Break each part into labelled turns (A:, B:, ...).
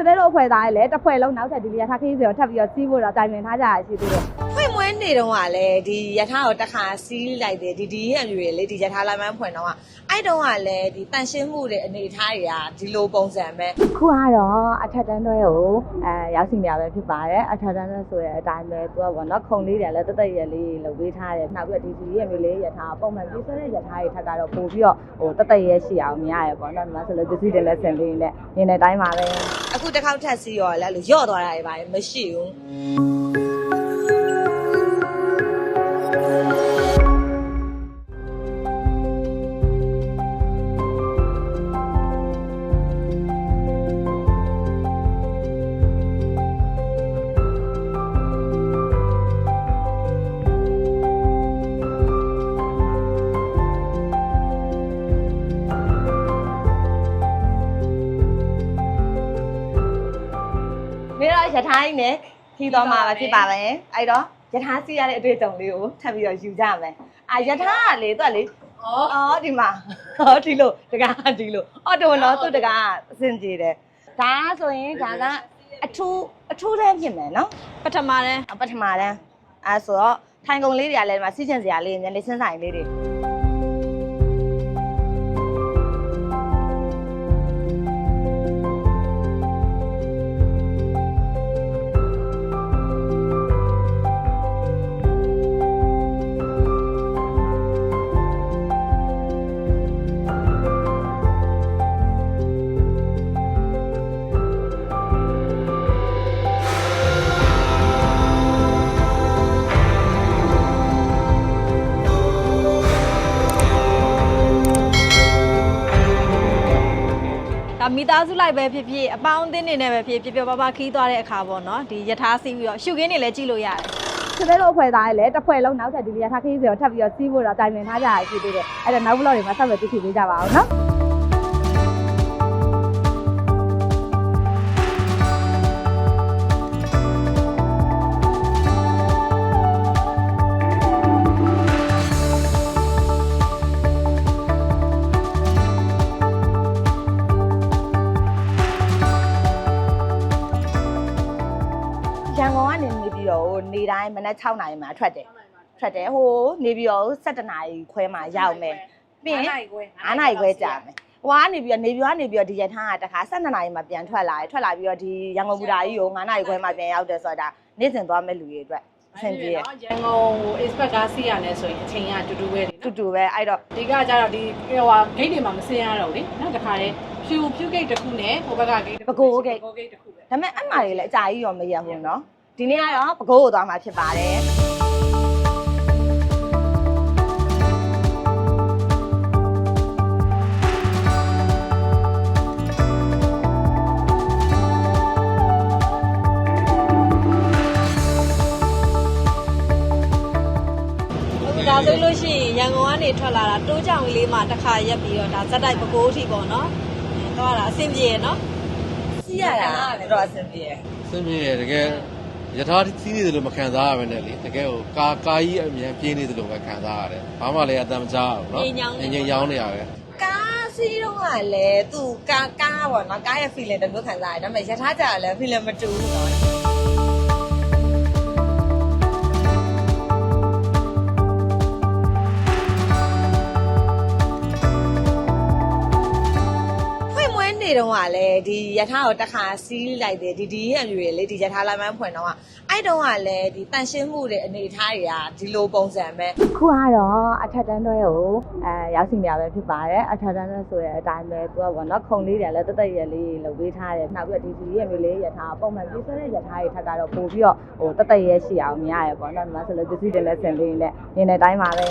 A: စစ်တဲ့တို့အဖွဲ့သားတွေလည်းတစ်ဖွဲ့လုံးနောက်ထပ်ဒီရထားခရီးစဉ်ကိုထပ်ပြီးတော့စီးဖို့တော့တိုင်ပင်ထားကြရရှိသေးတယ်
B: ဖွင့်မွေးနေတော့ကလည်းဒီယထာကိုတစ်ခါစီးလိုက်တယ်ဒီဒီရံတွေလေဒီယထာလိုင်းမန်းဖွင့်တော့ကအဲ့တုန်းကလည်းဒီတန်ရှင်းမှုတွေအနေအထားတွေကဒီလိုပုံစံပဲ
A: ခုကတော့အထက်တန်းတွဲကိုအဲရောက်စီနေရပဲဖြစ်ပါတယ်အထက်တန်းတွဲဆိုရဲအတိုင်းပဲသူကဘောနော်ခုံလေးတွေလည်းတသက်ရလေးလုပ်ပေးထားတယ်နောက်ပြီးတော့ဒီဒီရမျိုးလေးရထားပုံမှန်ပြီးဆွဲတဲ့ရထားတွေထက်ကတော့ပို့ပြီးတော့ဟိုတသက်ရရှိအောင်မြင်ရတယ်ပေါ့နော်ဒီမှာဆိုလို့ပစ္စည်းတွေလည်းဆင်ပေးနေနေတဲ့အတိုင်းပါပဲ
B: အခုတစ်ခေါက်ထပ်စီးရောလည်းအဲ့လိုယော့သွားတာတွေပါမရှိဘူး ရထားကြီးနဲ့ခီးသွားမှာပဲဖြစ်ပါမယ်အဲ့တော့ရထားစီးရတဲ့အတွေ့အကြုံလေးကိုထပ်ပြီးတော့ယူကြမယ်အာရထားကလေသူကလေဩအော်ဒီမှာဟောဒီလိုတကားဒီလိုအော်တော်နော်သူ့တကားအဆင်ပြေတယ်ဒါဆိုရင်ဒါကအထူးအထူးတန်းဖြစ်မယ်နော်
C: ပထမတန်း
B: အပထမတန်းအဲဆိုတော့ထိုင်ကုန်လေးတွေကလည်းဒီမှာစီးချင်စရာလေးညနေစင်းဆိုင်လေးတွေ
C: မိသားစုလိုက်ပဲဖြစ်ဖြစ်အပေါင်းအသင်းတွေနဲ့ပဲဖြစ်ဖြစ်ပြပြပပခီးသွားတဲ့အခါပေါ့နော်ဒီယထာစီးပြီးတော့ရှုခင်းတွေလည်းကြည့်လို့ရတယ်
A: စစ်တဲ့တို့အဖွဲ့သားတွေလည်းတစ်ဖွဲ့လုံးနောက်ထပ်ဒီရထားခရီးစဉ်ကိုထပ်ပြီးတော့စီးဖို့တော့တိုင်ပင်ထားကြရရှိသေးတယ်အဲ့ဒါနောက်ဘလော့တွေမှာဆက်ပြီးကြည့်ကြည့်ပေးကြပါအောင်နော်
B: တော့နေတိုင်းမနက်6နာရီမှာထွက်တယ်ထွက်တယ်ဟိုနေပြီးတော့7နာရီခွဲမှာရောက်မယ်ပြီးရင်9နာရီခွဲကြာမယ်ဟိုကနေပြီးတော့နေပြီးကနေပြီးတော့ဒီရထားကတခါ7နာရီမှာပြန်ထွက်လာတယ်ထွက်လာပြီးတော့ဒီရန်ကုန်ဘူတာကြီးကို9နာရီခွဲမှာပြန်ရောက်တယ်ဆိုတော့ဒါနေ့စဉ်သွားမဲ့လူတွေအတွက်အဆင်ပြေတယ်
D: ရန်ကုန်ဟို expert ကားစီးရတယ်ဆိုရင်အချိန်ကတူတူပဲလေ
B: တူ
D: နော်
B: တူပဲအဲ့တော့
D: ဒီကကြတော့ဒီဟိုဟာ gate တွေမှာမဆင်းရတော့လေနော်တခါလေဖြူဖြူ gate တစ်ခုနဲ့ဟိုဘက်က gate တစ်ခု
B: ပကိုး gate
D: ပကိုး gate တစ်ခုပဲ
B: ဒါပေမဲ့အမှားတွေလည်းအကြာကြီးရောမရဘူးเนาะ ဒီနေ့ကတော့ပကိုးကိုသွားမှာဖြစ်ပါတယ်
C: အခုဒါဆိုလို့ရှိရင်ရန်ကုန်ကနေထွက်လာတာတိုးကြောင်လေးမှာတစ်ခါရက်ပြီးတော့ဒါဇက်တိုက်ပကိုးအထိပေါ့နော်အဲတော့ဒါအဆင်ပြေရနော်
B: စီးရတာတော်တော်အဆင်ပြေတယ်
E: စင်ပြေရတကယ် ယထာစီးနေတယ်လို့မခံစားရပဲနဲ့လေတကယ်ကိုကာကာကြီးအမြန်ပြေးနေတယ်လို့ပဲခံစားရတယ်ဘာမှလည်းအတမ်းမချရဘူးနော်ငြိမ်ငြိမ်ရောင်းနေရပဲ
B: ကားစီးတော့ကလည်းသူကာကာပေါ့နော်ကားရဲ့ feeling တမျိုးခံစားရတယ်ဒါပေမဲ့ယထာကြလည်း feeling မတူဘူးနော် နေ့တုန်းကလည်းဒီရထားကိုတစ်ခါစီးလိုက်တယ်ဒီဒီရံမျိုးတွေလေဒီရထားလမ်းမဖွင့်တော့အဲ့တုန်းကလည်းဒီတန်ရှင်းမှုတွေအနေထားတွေကဒီလိုပုံစံပဲ
A: ခုကတော့အထက်တန်းတွဲကိုအဲရောက်စီနေရပဲဖြစ်ပါတယ်အထက်တန်းတွဲဆိုရင်အတိုင်းပဲသူကပေါ့နော်ခုံလေးတွေလည်းတက်တက်ရလေးလုပ်ပေးထားတယ်နောက်ပြီးဒီဒီရံမျိုးလေးရထားပုံမှန်ပြီးဆိုတဲ့ရထားတွေထပ်ကတော့ပို့ပြီးတော့ဟိုတက်တက်ရရှိအောင်မြရရပေါ့နော်ဒီမှာဆိုလို့ပစ္စည်းတွေလည်းဆင်လေးနဲ့နေနေတိုင်းပါပဲ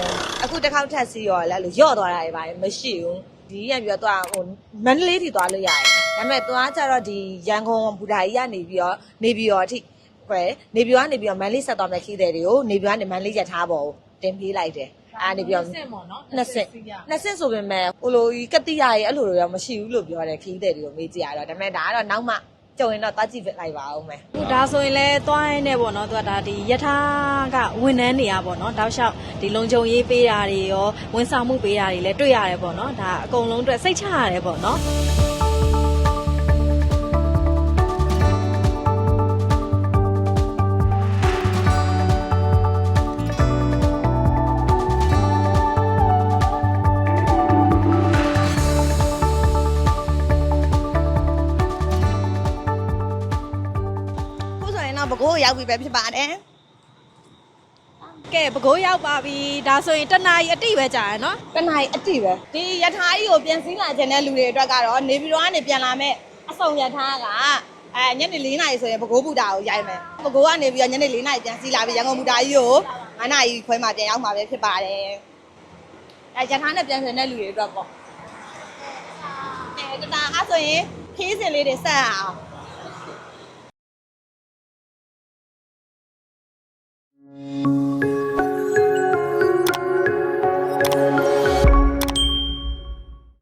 B: အခုတစ်ခေါက်ထက်စီရောလည်းအဲ့လိုညော့သွားတာတွေပါမရှိဘူး ဒီရပြီးတော့သူကဟိုမန္တလေးထိသွားလို့ရတယ်ဒါပေမဲ့သွားကြတော့ဒီရန်ကုန်ဘူတာကြီးကနေပြီးတော့နေပြီးတော့အထိပဲနေပြီးတော့ကနေပြီးတော့မန္တလေးဆက်သွားမဲ့ခီးတဲ့တွေကိုနေပြီးတော့ကနေမန္တလေးရထားပေါ်ကိုတင်ပြေးလိုက်တယ်အာနေပြီးတော့
D: ဆင့်ပေါ့နော်
B: နှစ်ဆင့်
D: စီးရ
B: နှစ်ဆင့်ဆိုပေမဲ့ဟိုလိုကြီးကတိရရဲ့အဲ့လိုတွေတော့မရှိဘူးလို့ပြောတယ်ခီးတဲ့တွေကိုမေးကြည့်ရတော့ဒါပေမဲ့ဒါကတော့နောက်မှ ကြုံရင်တော့သွားကြည့်လိုက်ပါဦးမယ်
C: အခုဒါဆိုရင်လည်းသွားရင်းနဲ့ပေါ့နော်သူကဒါဒီယထာကဝန်ထမ်းနေရပေါ့နော်တောက်လျှောက်ဒီလုံခြုံရေးပေးတာတွေရောဝန်ဆောင်မှုပေးတာတွေလည်းတွေ့ရတယ်ပေါ့နော်ဒါအကုန်လုံးအတွက်စိတ်ချရတယ်ပေါ့နော်
A: ကိုးရောက်ပြီပဲဖြစ်ပါတယ်
C: ကဲပကိုးရောက်ပါပြီဒါဆိုရင်တနားကြီးအတိပဲကြာရယ်နော်
A: တနင်္ဂနွေအတိပဲဒီယထာကြီးကိုပြန်စည်းလာခြင်းတဲ့လူတွေအတွက်ကတော့နေပြည်တော်ကနေပြန်လာမဲ့အဆောင်ယထာကအဲညနေ4နာရီဆိုရင်ပကိုးဘူတာကိုရိုက်မယ်ပကိုးကနေပြီးတော့ညနေ4နာရီပြန်စည်းလာပြီးရန်ကုန်ဘူတာကြီးကို9နာရီခွဲမှပြန်ရောက်မှာပဲဖြစ်ပါတယ်အဲယထာနဲ့ပြန်ဆင်တဲ့လူတွေအတွက်ပေါ့အဲတတာအားဆိုရင်ခီးစင်လေးတွေဆက်အောင်